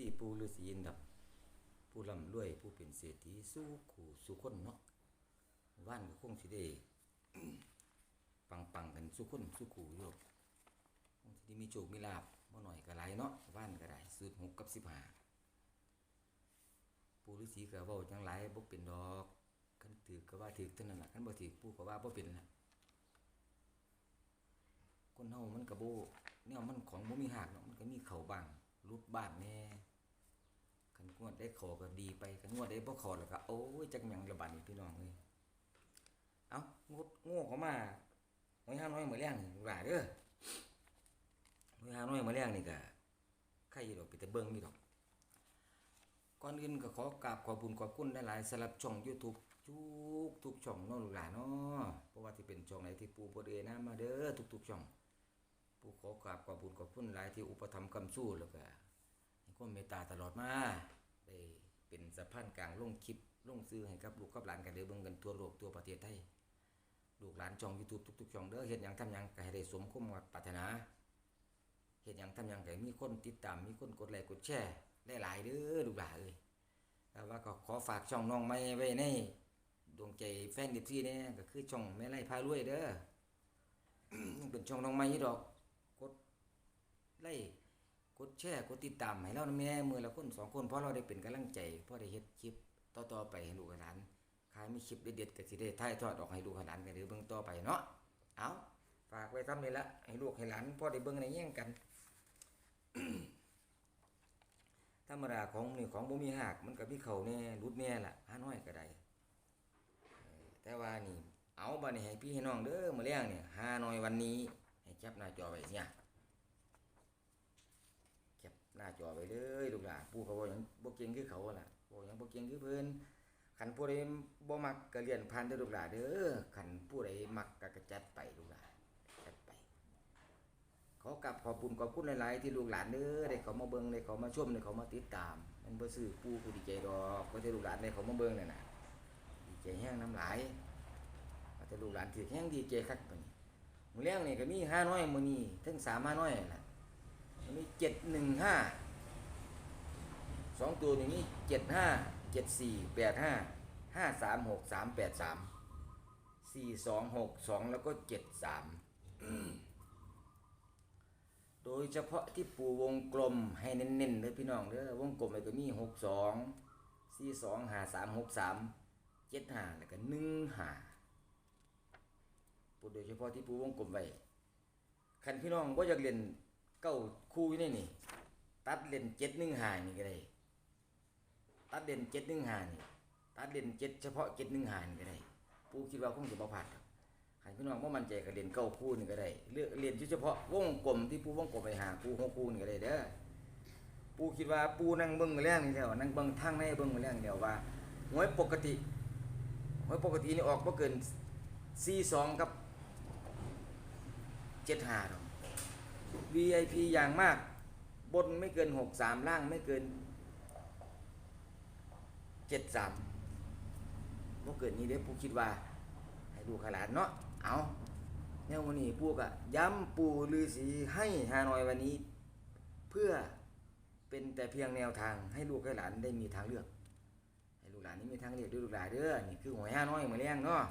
สี่ปูฤาษีอินดับ ผู้ร่ำรวยผู้เป็นเศรษฐีสู้ขู่สู้คนเนาะว่านก็คงสิได้ปังปังกันสู้คนสู้ขู่อยู่คงสิได้มีโชคมีลาบบ่หน่อยก็หลายเนาะว่านก็ได้สูตรหกกับสิบห้าปูฤาษีก็เว้าจังหลายบ่เป็นดอกคันถือก็ว่าถือเท่านั้นล่ะคันบ่ถือปูก็ว่าบ่เป็นล่ะคนเฮามันก็บ่แนวมันของบ่มีหักเนาะมันก็มีเข้าบ้างรุดบ้างแน่ งวดได้ขอก็ดีไปงวดได้บ่ขอแล้วก็โอ้ยจักหยังระบาดนี่พี่น้องเอ้ยเอ้างดโง่เขามาหอยห้าน้อยมื้อแรงนี่ว่าเด้อหอยห้าน้อยมื้อแรงนี่ก็ใครอยู่ดอกไปแต่เบิ่งนี่ดอกก่อนอื่นก็ขอกราบขอบุญขอบคุณหลายๆสำหรับช่อง YouTube ทุกทุกช่องนาะลูกหลานเนาะเพราะว่าที่เป็นช่องไหนที่ปู่บ่ได้นำมาเด้อทุกๆช่องปู่ขอกราบขอบุญขอบคุณหลายที่อุปถัมภ์คำสู้แล้วก็ให้ความเมตตาตลอดมา ได้เป็นสะพานกลางลงคลิปลงซื้อให้กับลูกกับหลานกันเด้อเบิ่งกันทั่วโลกทั่วประเทศไทยลูกหลานช่อง YouTube ทุกๆช่องเด้อเฮ็ดหยังทำหยังก็ให้ได้สมความปรารถนาเฮ็ดหยังทำหยังก็มีคนติดตามมีคนกดไลค์กดแชร์หลายๆเด้อลูกหลานเอ้ยแต่ว่าก็ขอฝากช่องน้องใหม่ไว้ในดวงใจแฟนดิบซี่เนี่ยก็คือช่องแม่ไล่พารวยเด้อเป็นช่องน้องใหม่อยู่ดอกกดไลค์ กดแชร์กดติดตามให้เรานำแม่มือละคนสองคนเพราะเราได้เป็นกำลังใจเพราะได้เฮ็ดคลิปต่อๆไปให้ลูกให้หลานใครมีคลิปเด็ดๆก็สิได้ถ่ายทอดออกให้ลูกให้หลานกันหรือเบิ่งต่อไปเนาะเอาฝากไว้ทำนี่ละให้ลูกให้หลานพ่อได้เบิ่งในแย่งกันธรรมดาของนี่ของบ่มีหักมันก็มีเข้าแน่รุดแน่ล่ะหาน้อยก็ได้แต่ว่านี่เอาบัดนี้ให้พี่ให้น้องเด้อมื้อแลงเนี่ยหาน้อยวันนี้ให้แคปหน้าจอไว้เนี่ย หน้าจอไว้เลยลูกหลานปู่เขาบ่หยังบ่เก่งคือเขาล่ะบ่หยังบ่เก่งคือเพิ่นคันผู้ใดบ่มักก็เรียนผ่านเด้อลูกหลานเด้อคันผู้ใดมักก็กระจัดไปลูกหลานจัดไปขอกลับขอบคุณขอบคุณหลาย ๆ ที่ลูกหลานเด้อได้เขามาเบิ่งได้เขามาชมได้เขามาติดตาม มันบ่ซื้อปู่ก็ดีใจดอกก็ที่ลูกหลานได้เขามาเบิ่งนั่นน่ะดีใจแฮงน้ำหลายแต่ลูกหลานถือแฮงดีใจคักปานนี้มื้อแลงนี่ก็มีห้าน้อยมื้อนี้ถึงสามห้าน้อยน่ะันนี้เจ็ดหนึ่งห้าสองตัวนี้นี่เจ็ดห้าเจ็ดสี่แปดห้าห้าสามหกสามแปดสามสี่สองหกสองแล้วก็เจ็ดสามโดยเฉพาะที่ปูวงกลมให้เน้นๆเลยพี่น้องเด้อวงกลมเลยก็มีหกสองสี่สองห้าสามหกสามเจ็ดห้าแล้วก็หนึ่งห้าปูโดยเฉพาะที่ปูวงกลมไว้คันพี่น้องว่าอยากเรียน เก้าคู่อยู่นี่นี่ ตัดเลนเจ็ดหนึ่งหานี่ก็ได้ ตัดเลนเจ็ดหนึ่งหานี่ตัดเลนเจ็ดเฉพาะเจ็ดหนึ่งหานี่ก็ได้ ปูคิดว่าคงจะบ่พลาดครับใครพี่น้องว่ามันใจกับเลนเก้าคู่นี่ก็ได้เลือกเรียนเฉพาะวงกลมที่ปูวงกลมไปหาปูหกคู่นี่ก็ได้เด้อปูคิดว่าปูนั่งเบิ้งมาแล้วนี่เดียวนั่งเบิ้งทางในเบิ้งมาแล้วนี่เดียวว่าหวยปกติหวยปกตินี่ออกบ่เกินสี่สองกับเจ็ดห้าดอก VIP อย่างมาก บนไม่เกินหกสามล่างไม่เกินเจ็ดสามบ่เกินนี้เด้ผู้คิดว่า ให้ดูขลาดเนาะเอาแนววันนี้ปู่ก็ย้ำปู่ฤาษีให้ฮานอยวันนี้ เพื่อเป็นแต่เพียงแนวทางให้ลูกให้หลานได้มีทางเลือก ให้ลูกหลานนี่มีทางเลือกด้วยลูกหลานเด้อนี่คือหวยห้าน้อยมาเลี้ยงเนาะ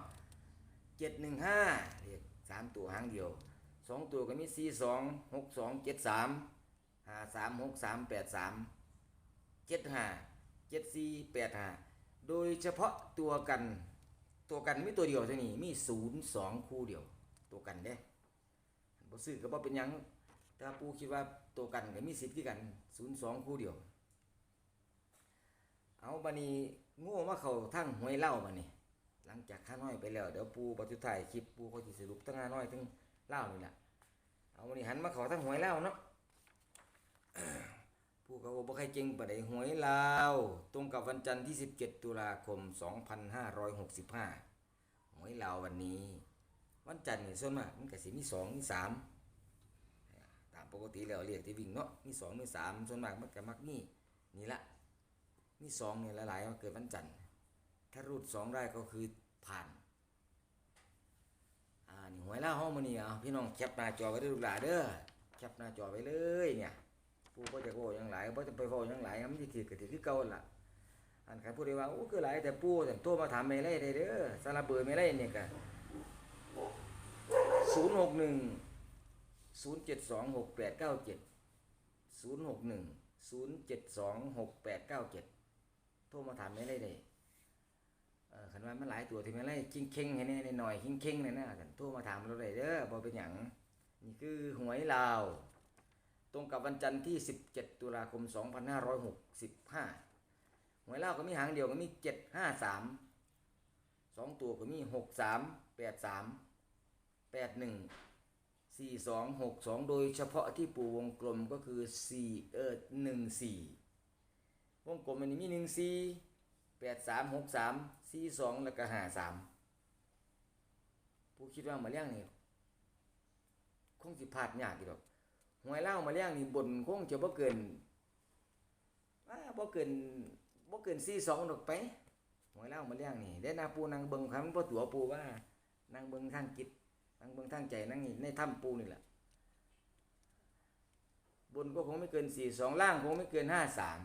เจ็ดหนึ่งห้าเรียกสามตัวหางเดียว สองตัวก็มีสี่สองหกสองเจ็ดสามห้าสามหกสามแปดสามเจ็ดห้าเจ็ดสี่แปดห้าโดยเฉพาะตัวกันตัวกันมีตัวเดียวเท่านี้มีศูนย์สองคู่เดียว ตัวกันเด้บ่ซื้อก็บ่เป็นยังถ้าปูคิดว่าตัวกันก็มีสิทธิ์กันศูนย์สองคู่เดียว เอาบัดนี้โง่มาเขาทั้งหวยเล่าบัดนี้ หลังจากข้าน้อยไปแล้ว เดี๋ยวปูปัจจุบันคลิปปูเขาสิสรุปทั้งข้าน้อยทั้ง เล่านี่แหละเอาวันนี้หันมาขอทั้งหวยเล่าเนาะผู้เขาบกใครเจริงปะไดหวยเล่าตรงกับวันจันทร์ที่ 17 ตุลาคม 2565 หวยเล่าวันนี้ วันจันทร์นี่ส่วนมากมันก็สิมี2มี3ตามปกติแล้วเรียกที่วิ่งเนาะมี2มี3ส่วนมากมันก็มักมีนี่ละมี2เนี่ยหลายๆมาเกิดวันจันทร์ถ้ารูด2ได้ก็คือผ่าน อ่า นี่หวยี่เอาพี่น้องแคปหน้าจอไว้ด้วยลูกหลานเด้อแคปหน้าจอไว้เลยเนี่ยผู้ก็จะโว้ยังหลายเพรจะไปโว้ยังหลายมันจะถือกระถือที่เก่าล่ะอันใครพูดได้ว่าโอ้คือหลายแต่ปู้แต่ตัวมาถามเมเล่ได้เด้อสารเบอร์ไมเล่เนี่ยกันศูนย์หกหนึ่งศูนย์เจ็ดสองหกแปดเก้าเจ็ดศูนย์หกหนึ่งศูนย์เจ็ดสองหกแปดเก้าเจ็ดโทรมาถามไม่ได้ ออคันว่ามันหลายตัวที่ไม่ได้คิงเข่งๆให้แน่หน่อยคิงเข่งๆเลยนะกันโทรมาถามเราได้เด้อบ่เป็นหยังนี่คือหวยลาว ตรงกับวันจันทร์ที่ 17 ตุลาคม 2565 หวยลาวก็มีหางเดียวก็มี 753สองตัวก็มี 63 83 81สี่สองหกสองโดยเฉพาะที่ปูวงกลมก็คือสี่เออหนึ่งสี่วงกลมอันนี้มีหนึ่งสี่ แปดสามหกสามสี่สองแล้วก็ห้าสามผู้คิดว่ามาเลี้ยงนี่คงสิพลาดยากอีดอกหวยเล่ามาเลี้ยงนี่บนคงจะบ่เกินอ่าบ่เกินบ่เกินสี่สองดอกไปหวยเล่ามาเลี้ยงนี่ได้นาปูนางเบิงคำบ่ตัวปูว่านางเบิงทางจิตนั่งเบิงทางใจนั่งนี่ในถ้ำปูนี่แหละบนก็คงไม่เกินสี่สองล่างคงไม่เกินห้าสาม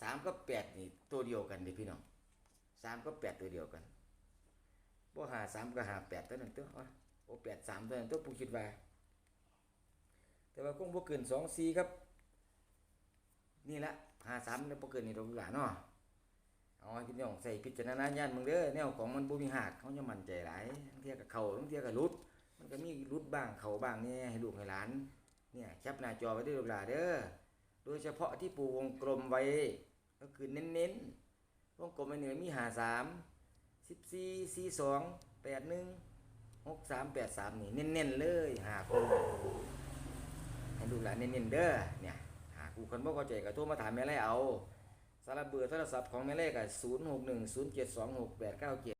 สามก็แปดนี่ตัวเดียวกันดิพี่น้องสามก็แปดตัวเดียวกันบ่หาสามก็หาแปดตัวนั้นตัวโอ้แปดสามตัวนั้นตัวปูคิดว่า แต่ว่าคงบ่เกินสองสี่ครับ นี่ละหาสามเนี่ยบ่เกินนี่ดอกหลานเนาะเอาพี่น้องใส่พิจารณญาณมึงเด้อแนวของมันบ่มีหักเขาจะมั่นใจหลายบางเที่ยกับเขาบางเที่ยกับรุด มันก็มีรุดบ้างเขาบ้างเนี่ยให้ลูกให้หลานเนี่ยแคปหน้าจอไว้ด้วยลูกหลานเด้อ โดยเฉพาะที่ปูวงกลมไว้ ก็คือเน้นๆวงกลมไว้เนี่ยมีหาสามสิบสี่สี่สองแปดหนึ่งหกสามแปดสามนี่เน้นๆเลยหาคูให้ลูหลานเน้นๆเด้อเนี่ยหาคูคนบ่เข้าใจก็โทรมาถามแม่ไรเอาสารเบอร์โทรศัพท์ของแม่เลขอะ0 6 1 0 7 2 6 8 9 7